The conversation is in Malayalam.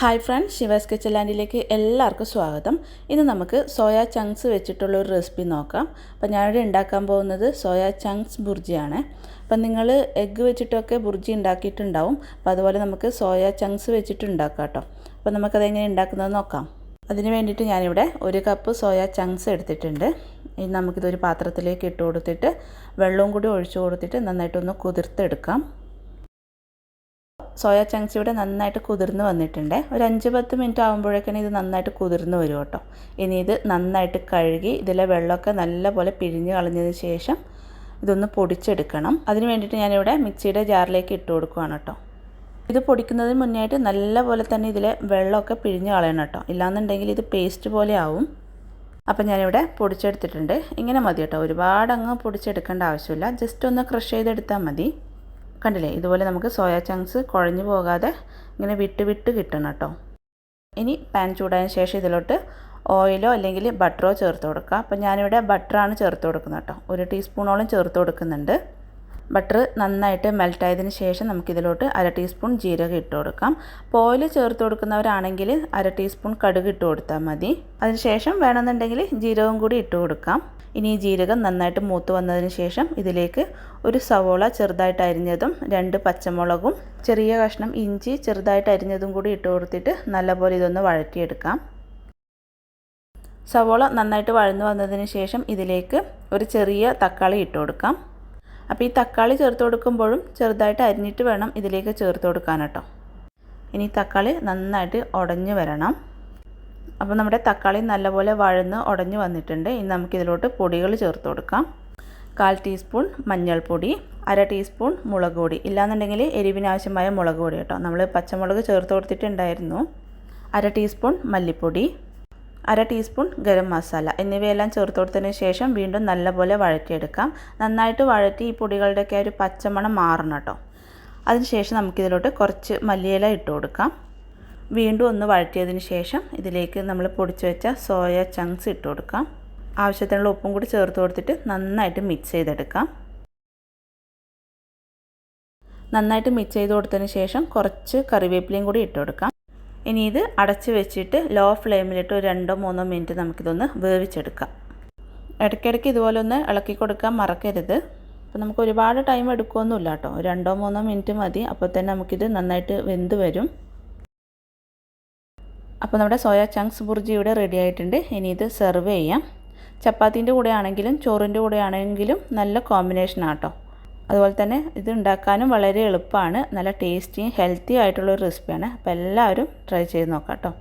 ഹായ് ഫ്രണ്ട്സ് ശിവാസ് കിച്ചൻ ലാൻഡിലേക്ക് എല്ലാവർക്കും സ്വാഗതം. ഇന്ന് നമുക്ക് സോയ ചങ്ക്സ് വെച്ചിട്ടുള്ള ഒരു റെസിപ്പി നോക്കാം. അപ്പോൾ ഞാനിവിടെ ഉണ്ടാക്കാൻ പോകുന്നത് സോയ ചങ്ക്സ് ബുർജിയാണ്. അപ്പം നിങ്ങൾ എഗ്ഗ് വെച്ചിട്ടൊക്കെ ബുർജി ഉണ്ടാക്കിയിട്ടുണ്ടാവും. അപ്പോൾ അതുപോലെ നമുക്ക് സോയ ചങ്ക്സ് വെച്ചിട്ട് ഉണ്ടാക്കാം കേട്ടോ. അപ്പോൾ നമുക്കതെങ്ങനെ ഉണ്ടാക്കുന്നത് നോക്കാം. അതിന് വേണ്ടിയിട്ട് ഞാനിവിടെ ഒരു കപ്പ് സോയ ചങ്ക്സ് എടുത്തിട്ടുണ്ട്. ഇനി നമുക്കിതൊരു പാത്രത്തിലേക്ക് ഇട്ട് കൊടുത്തിട്ട് വെള്ളവും കൂടി ഒഴിച്ചു കൊടുത്തിട്ട് നന്നായിട്ടൊന്ന് കുതിർത്തെടുക്കാം. സോയ ചങ്ക്സ് ഇവിടെ നന്നായിട്ട് കുതിർന്ന് വന്നിട്ടുണ്ട്. ഒരു അഞ്ച് പത്ത് മിനിറ്റ് ആകുമ്പോഴേക്കാണ് ഇത് നന്നായിട്ട് കുതിർന്ന് വരും കേട്ടോ. ഇനി ഇത് നന്നായിട്ട് കഴുകി ഇതിലെ വെള്ളമൊക്കെ നല്ലപോലെ പിഴിഞ്ഞ് കളഞ്ഞതിന് ശേഷം ഇതൊന്ന് പൊടിച്ചെടുക്കണം. അതിന് വേണ്ടിയിട്ട് ഞാനിവിടെ മിക്സിയുടെ ജാറിലേക്ക് ഇട്ട് കൊടുക്കുകയാണ് കേട്ടോ. ഇത് പൊടിക്കുന്നതിന് മുന്നായിട്ട് നല്ലപോലെ തന്നെ ഇതിലെ വെള്ളമൊക്കെ പിഴിഞ്ഞ് കളയണം കേട്ടോ. ഇല്ലാന്നുണ്ടെങ്കിൽ ഇത് പേസ്റ്റ് പോലെ ആവും. അപ്പം ഞാനിവിടെ പൊടിച്ചെടുത്തിട്ടുണ്ട്. ഇങ്ങനെ മതി കേട്ടോ. ഒരുപാട് അങ്ങ് പൊടിച്ചെടുക്കേണ്ട ആവശ്യമില്ല. ജസ്റ്റ് ഒന്ന് ക്രഷ് ചെയ്തെടുത്താൽ മതി. കണ്ടില്ലേ? ഇതുപോലെ നമുക്ക് സോയ ചങ്ക്സ് കുഴഞ്ഞു പോകാതെ ഇങ്ങനെ വിട്ട് വിട്ട് കിട്ടണം കേട്ടോ. ഇനി പാൻ ചൂടായതിന് ശേഷം ഇതിലോട്ട് ഓയിലോ അല്ലെങ്കിൽ ബട്ടറോ ചേർത്ത് കൊടുക്കുക അപ്പോൾ ഞാനിവിടെ ബട്ടറാണ് ചേർത്ത് കൊടുക്കുന്നത് കേട്ടോ. ഒരു ടീസ്പൂണോളം ചേർത്ത് കൊടുക്കുന്നുണ്ട്. ബട്ടർ നന്നായിട്ട് മെൽറ്റായതിന് ശേഷം നമുക്കിതിലോട്ട് അര ടീസ്പൂൺ ജീരകം ഇട്ട് കൊടുക്കാം. അപ്പോൾ ഓയിൽ ചേർത്ത് കൊടുക്കുന്നവരാണെങ്കിൽ അര ടീസ്പൂൺ കടുക് ഇട്ട് കൊടുത്താൽ മതി. അതിനുശേഷം വേണമെന്നുണ്ടെങ്കിൽ ജീരകം കൂടി ഇട്ട് കൊടുക്കാം. ഇനി ജീരകം നന്നായിട്ട് മൂത്ത് വന്നതിന് ശേഷം ഇതിലേക്ക് ഒരു സവോള ചെറുതായിട്ട് അരിഞ്ഞതും രണ്ട് പച്ചമുളകും ചെറിയ കഷ്ണം ഇഞ്ചി ചെറുതായിട്ട് അരിഞ്ഞതും കൂടി ഇട്ട് കൊടുത്തിട്ട് നല്ലപോലെ ഇതൊന്ന് വഴറ്റിയെടുക്കാം. സവോള നന്നായിട്ട് വഴന്നു വന്നതിന് ശേഷം ഇതിലേക്ക് ഒരു ചെറിയ തക്കാളി ഇട്ട് കൊടുക്കാം. അപ്പോൾ ഈ തക്കാളി ചേർത്ത് കൊടുക്കുമ്പോഴും ചെറുതായിട്ട് അരിഞ്ഞിട്ട് വേണം ഇതിലേക്ക് ചേർത്ത് കൊടുക്കാൻ കേട്ടോ. ഇനി തക്കാളി നന്നായിട്ട് ഉടഞ്ഞു വരണം. അപ്പോൾ നമ്മുടെ തക്കാളി നല്ലപോലെ വഴന്ന് ഉടഞ്ഞു വന്നിട്ടുണ്ട്. ഇനി നമുക്കിതിലോട്ട് പൊടികൾ ചേർത്ത് കൊടുക്കാം. കാൽ ടീസ്പൂൺ മഞ്ഞൾപ്പൊടി അര ടീസ്പൂൺ മുളക് പൊടി. ഇല്ലാന്നുണ്ടെങ്കിൽ എരിവിനാവശ്യമായ മുളക് പൊടി കേട്ടോ. നമ്മൾ പച്ചമുളക് ചേർത്ത് കൊടുത്തിട്ടുണ്ടായിരുന്നു. അര ടീസ്പൂൺ മല്ലിപ്പൊടി അര ടീസ്പൂൺ ഗരം മസാല എന്നിവയെല്ലാം ചേർത്ത് കൊടുത്തതിന് ശേഷം വീണ്ടും നല്ലപോലെ വഴറ്റിയെടുക്കാം. നന്നായിട്ട് വഴറ്റി ഈ പൊടികളുടെയൊക്കെ ഒരു പച്ചമണം മാറണം കേട്ടോ. അതിനുശേഷം നമുക്കിതിലോട്ട് കുറച്ച് മല്ലിയില ഇട്ട് കൊടുക്കാം. വീണ്ടും ഒന്ന് വഴറ്റിയതിന് ശേഷം ഇതിലേക്ക് നമ്മൾ പൊടിച്ചു വെച്ച സോയ ചങ്ക്സ് ഇട്ട് കൊടുക്കാം. ആവശ്യത്തിനുള്ള ഉപ്പും കൂടി ചേർത്ത് കൊടുത്തിട്ട് നന്നായിട്ട് മിക്സ് ചെയ്തെടുക്കാം. നന്നായിട്ട് മിക്സ് ചെയ്ത് കൊടുത്തതിന് ശേഷം കുറച്ച് കറിവേപ്പിലയും കൂടി ഇട്ട് കൊടുക്കാം. ഇനി ഇത് അടച്ച് വെച്ചിട്ട് ലോ ഫ്ലെയിമിലിട്ട് ഒരു രണ്ടോ മൂന്നോ മിനിറ്റ് നമുക്കിതൊന്ന് വേവിച്ചെടുക്കാം. ഇടയ്ക്കിടയ്ക്ക് ഇതുപോലെ ഒന്ന് ഇളക്കി കൊടുക്കാൻ മറക്കരുത്. അപ്പോൾ നമുക്ക് ഒരുപാട് ടൈം എടുക്കുമൊന്നുമില്ല കേട്ടോ. രണ്ടോ മൂന്നോ മിനിറ്റ് മതി. അപ്പോൾ തന്നെ നമുക്കിത് നന്നായിട്ട് വെന്ത് വരും. അപ്പോൾ നമ്മുടെ സോയ ചങ്ക്സ് ബുർജി ഇവിടെ റെഡി ആയിട്ടുണ്ട്. ഇനി ഇത് സെർവ് ചെയ്യാം. ചപ്പാത്തിന്റെ കൂടെ ആണെങ്കിലും ചോറിന്റെ കൂടെ ആണെങ്കിലും നല്ല കോമ്പിനേഷനാണ് കേട്ടോ. അതുപോലെ തന്നെ ഇത് ഉണ്ടാക്കാനും വളരെ എളുപ്പമാണ്. നല്ല ടേസ്റ്റിയും ഹെൽത്തി ആയിട്ടുള്ള ഒരു റെസിപ്പിയാണ് അപ്പോൾ എല്ലാവരും ട്രൈ ചെയ്ത് നോക്കാം കേട്ടോ